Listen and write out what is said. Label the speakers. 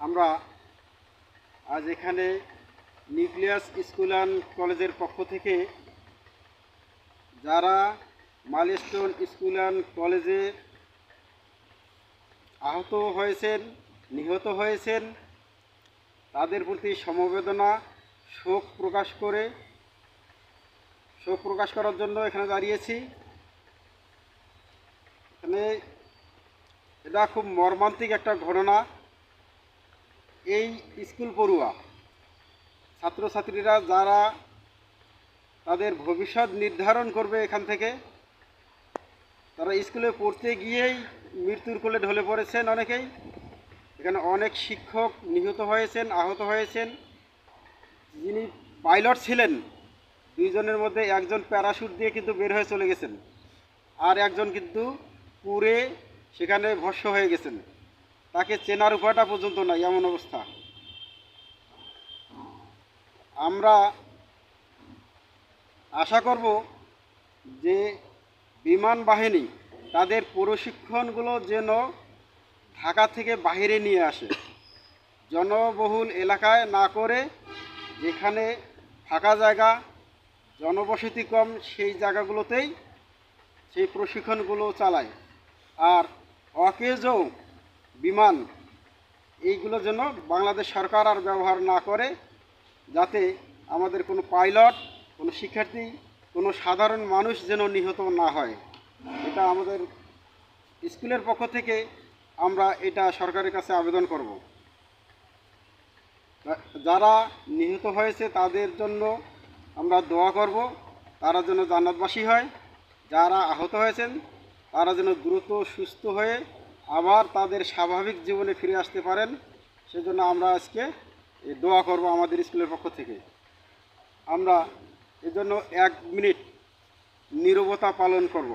Speaker 1: আমরা আজ এখানে নিউক্লিয়াস স্কুল অ্যান্ড কলেজের পক্ষ থেকে যারা মাইলস্টোন স্কুল অ্যান্ড কলেজে আহত হয়েছেন, নিহত হয়েছেন, তাদের প্রতি সমবেদনা, শোক প্রকাশ করে, শোক প্রকাশ করার জন্য এখানে দাঁড়িয়েছি। এখানে এটা খুব মর্মান্তিক একটা ঘটনা। এই স্কুল পড়ুয়া, ছাত্রছাত্রীরা যারা তাদের ভবিষ্যৎ নির্ধারণ করবে এখান থেকে, তারা স্কুলে পড়তে গিয়েই মৃত্যুর কোলে ঢলে পড়েছেন অনেকেই। এখানে অনেক শিক্ষক নিহত হয়েছেন, আহত হয়েছেন। যিনি পাইলট ছিলেন, দুইজনের মধ্যে একজন প্যারাশুট দিয়ে কিন্তু বের হয়ে চলে গেছেন। আর একজন কিন্তু পুড়ে সেখানে ভস্য হয়ে গেছেন। তাকে চেনার উপায়টা পর্যন্ত নাই, এমন অবস্থা। আমরা আশা করব যে বিমান বাহিনী তাদের প্রশিক্ষণগুলো যেন ঢাকা থেকে বাইরে নিয়ে আসে। জনবহুল এলাকায় না করে যেখানে ফাঁকা জায়গা জনবসতি কম সেই জায়গাগুলোতেই সেই প্রশিক্ষণগুলো চালায়। আর অকেজ বিমান এইগুলো যেন বাংলাদেশ সরকার আর ব্যবহার না করে যাতে আমাদের কোনো পাইলট, কোনো শিক্ষার্থী, কোনো সাধারণ মানুষ যেন নিহত না হয়। এটা আমাদের স্কুলের পক্ষ থেকে আমরা এটা সরকারের কাছে আবেদন করব। যারা নিহত হয়েছে তাদের জন্য আমরা দোয়া করব, তারা যেন জান্নাতবাসী হয়। যারা আহত হয়েছেন তারা যেন দ্রুত সুস্থ হয়ে আবার তাদের স্বাভাবিক জীবনে ফিরে আসতে পারেন, সেজন্য আমরা আজকে দোয়া করব আমাদের স্কুলের পক্ষ থেকে। আমরা এজন্য এক মিনিট নিরবতা পালন করব।